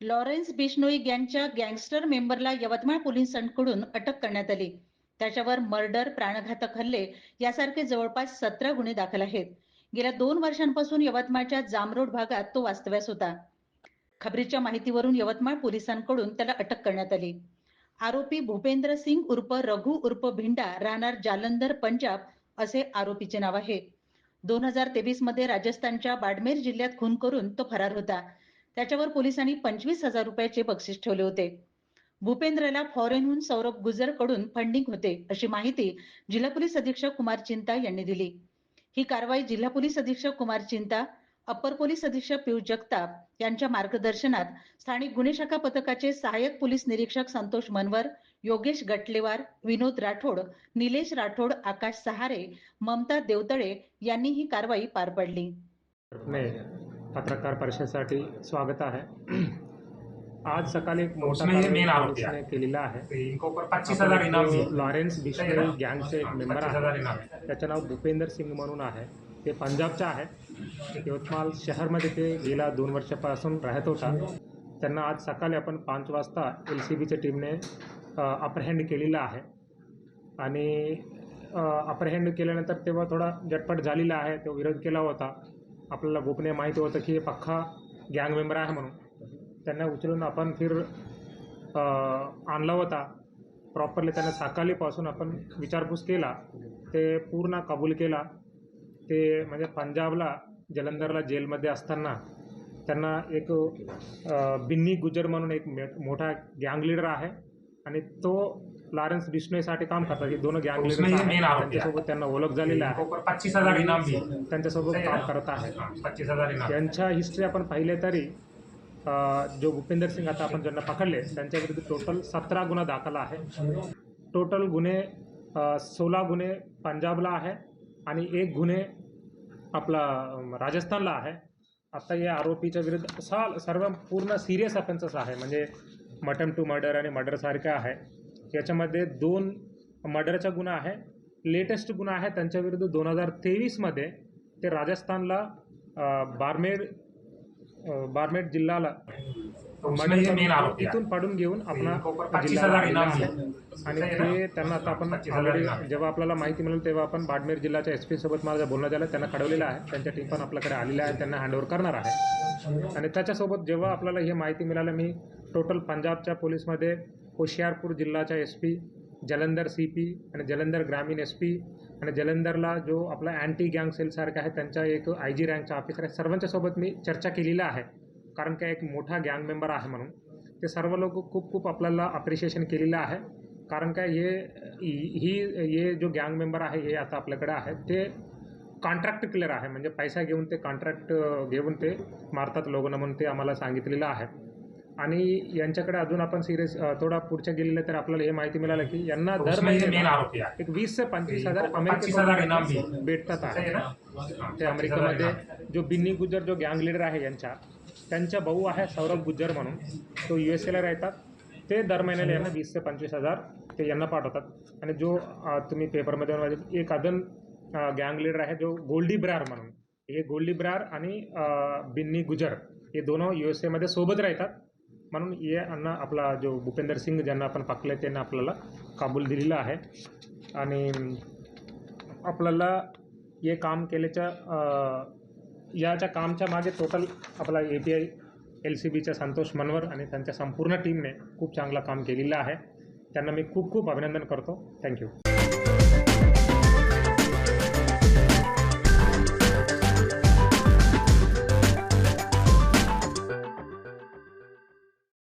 Lawrence Bishnoi गँगच्या gangster मेंबरला यवतमाळ पोलिसांकडून अटक करण्यात आली. त्याच्यावर मर्डर प्राणघातक हल्ले यासारखे जवळपास सतरा गुन्हे दाखल आहेत. गेल्या दोन वर्षांपासून यवतमाळच्या जामरोड भागात तो वास्तव्यास होता. खबरीच्या माहितीवरून यवतमाळ पोलिसांकडून त्याला अटक करण्यात आली. आरोपी भूपेंद्र सिंग उर्फ रघु उर्फ भिंडा राहणार जालंधर पंजाब असे आरोपीचे नाव आहे. दोन हजार तेवीसमध्ये राजस्थानच्या बाडमेर जिल्ह्यात खून करून तो फरार होता. त्याच्यावर पोलिसांनी पंचवीस हजार रुपयाचे बक्षीस ठेवले होते. भूपेंद्रला फॉरेनहून सौरभ गुजरकडून फंडिंग होते अशी माहिती जिल्हा पोलीस अधीक्षक कुमार चिंता यांनी दिली. ही कारवाई जिल्हा पोलीस अधीक्षक कुमार चिंता अप्पर पोलीस अधीक्षक पियुष जगताप यांच्या मार्गदर्शनात स्थानिक गुन्हे शाखा पथकाचे सहाय्यक पोलीस निरीक्षक संतोष मनवर योगेश गटलेवार विनोद राठोड निलेश राठोड आकाश सहारे ममता देवतळे यांनी ही कारवाई पार पडली. पत्रकार परिषदेसाठी स्वागत आहे. आज सकाळी एक मोठा पोलिसने केलेला आहे। लॉरेन्स बिश्नोई? गँगचे एक मेंबर आहे. त्याचं नाव भूपेंदर सिंग म्हणून आहे. ते पंजाबचा आहे यवतमाळ शहरमध्ये ते गेल्या दोन वर्षापासून राहत होता. त्यांना आज सकाळी आपण पाच वाजता एल सी बीच्या टीमने अप्रहेंड केलेला आहे. आणि अप्रहेंड केल्यानंतर तेव्हा थोडा झटपट झालेला आहे. तो विरोध केला होता. आपल्याला गोपनीय माहिती होतं की हे पक्का गँग मेंबर आहे म्हणून. त्यांना उचलून आपण फिर आणला होता. प्रॉपरली त्यांना सकाळीपासून आपण विचारपूस केला. ते पूर्ण कबूल केला. ते म्हणजे पंजाबला जलंधरला जेलमध्ये असताना त्यांना एक बिन्नी गुजर म्हणून एक मे- मोठा गँग लीडर आहे. आणि तो लॉरेन्स बिश्नोईसाठी काम करतात. हे दोन गँग। त्यांच्यासोबत त्यांना ओळख झालेली आहे. पच्चीस हजार इनाम। त्यांच्यासोबत काम? करत आहे. पच्चीस हजार त्यांच्या हिस्ट्री आपण पाहिले तरी जो भूपेंदर सिंग आता आपण ज्यांना पकडले त्यांच्या विरुद्ध टोटल सतरा गुन्हा दाखल आहे. टोटल गुन्हे सोळा गुन्हे पंजाबला आहे आणि एक गुन्हे आपला राजस्थानला आहे. आता या आरोपीच्या विरुद्ध सर्व पूर्ण सिरियस ऑफेन्सेस आहे. म्हणजे मटम टू मर्डर आणि मर्डरसारखे आहे याच्यामध्ये दोन मर्डरचा गुन्हा आहे लेटेस्ट गुन्हा आहे त्यांच्या विरुद्ध दोन हजार तेवीसमध्ये ते राजस्थानला बारमेर बारमेर जिल्ह्याला है इथून पाडून घेऊन आपला जिल्ह्याला. है। आणि ते? त्यांना आता आपण इनाम. जेव्हा आपल्याला माहिती मिळेल तेव्हा आपण बाडमेर जिल्ह्याच्या एस पी सोबत माझं बोलणं झालं त्यांना कळवलेलं आहे त्यांच्या टीम पण आपल्याकडे आलेल्या आहे त्यांना हँडओव्हर करणार आहे आणि त्याच्यासोबत जेव्हा आपल्याला ही माहिती मिळाली मी टोटल पंजाबच्या पोलीसमध्ये होशियारपूर जिल्ह्याच्या S P Jalandhar C P आणि जलंधर ग्रामीण एस पी आणि जलंधरला जो आपला अँटी गँग सेलसारखा आहे त्यांच्या एक आय जी रँकचा ऑफिसर आहे. सर्वांच्यासोबत मी चर्चा केलेली आहे. कारण का एक मोठा गँग मेंबर आहे म्हणून. ते सर्व लोक खूप खूप आपल्याला अप्रिशिएशन केलेलं आहे. कारण काय हे ही हे जो गँग मेंबर आहे हे आता आपल्याकडे आहे. ते कॉन्ट्रॅक्ट क्लिअर आहे. म्हणजे पैसा घेऊन ते कॉन्ट्रॅक्ट घेऊन ते मारतात लोकांना म्हणून ते आम्हाला सांगितलेलं आहे. आणि यांच्याकडे अजून आपण सिरियस थोडा पुढच्या गेलेलं तर आपल्याला हे माहिती मिळालं की यांना दर महिन्याला है एक वीस ते पंचवीस हजार अमेरिकेत। भेटतात सही आहे ना? ते अमेरिकेमध्ये. जो बिन्नी गुज्जर जो गँग लीडर आहे यांच्या त्यांचा भाऊ आहे सौरभ गुज्जर म्हणून. तो यू एस एला राहतात. ते दर महिन्याला यांना वीस ते पंचवीस हजार ते यांना पाठवतात. आणि जो तुम्ही पेपरमध्ये एक अजून गँग लीडर आहे जो गोल्डी ब्रार म्हणून. हे गोल्डी ब्रार आणि बिन्नी गुजर हे दोन यू एस एमध्ये सोबत राहतात. म्हणून यांना आपला जो भूपेंदर सिंग ज्यांना आपण पाकलं त्यांना आपल्याला काबूल दिलेला आहे. आणि आपल्याला हे काम केल्याच्या याच्या कामच्या मागे टोटल आपला A P I L C बीच्या संतोष मनवर आणि त्यांच्या संपूर्ण टीमने खूप चांगलं काम केलेलं आहे. त्यांना मी खूप खूप अभिनंदन करतो. थँक्यू